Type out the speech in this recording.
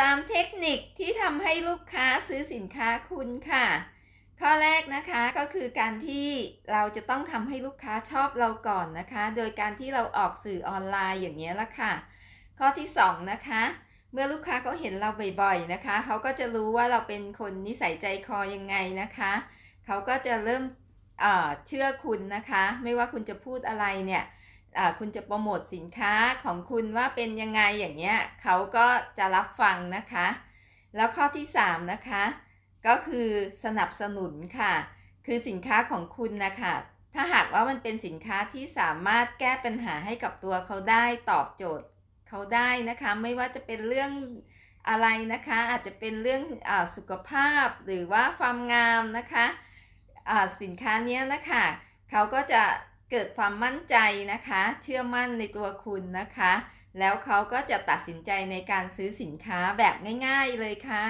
3 เทคนิคที่ทำให้ลูกค้าซื้อสินค้าคุณค่ะ ข้อแรกนะคะก็คือการที่เราจะต้องทำให้ลูกค้าชอบเราก่อนนะคะ โดยการที่เราออกสื่อออนไลน์อย่างนี้ละค่ะ ข้อที่ 2 นะคะ เมื่อลูกค้าเขาเห็นเราบ่อยๆนะคะ เขาก็จะรู้ว่าเราเป็นคนนิสัยใจคอยังไงนะคะ เขาก็จะเริ่มเชื่อคุณนะคะ ไม่ว่าคุณจะพูดอะไรเนี่ย คุณจะโปรโมทสินค้าของคุณว่าเป็นยังไงอย่างเงี้ยเขาก็จะรับฟังนะคะ แล้วข้อที่ 3 นะคะ ก็คือสนับสนุนค่ะ คือสินค้าของคุณนะคะถ้าหากว่ามันเป็นสินค้าที่สามารถแก้ปัญหาให้กับตัวเขาได้ตอบโจทย์เขาได้นะคะ ไม่ว่าจะเป็นเรื่องอะไรนะคะ อาจจะเป็นเรื่องอสุขภาพหรือว่าความงามนะคะสินค้านี้นะคะเขาก็จะ เกิดความมั่นใจนะคะ เชื่อมั่นในตัวคุณนะคะ แล้วเขาก็จะตัดสินใจในการซื้อสินค้าแบบง่าย ๆเลยค่ะ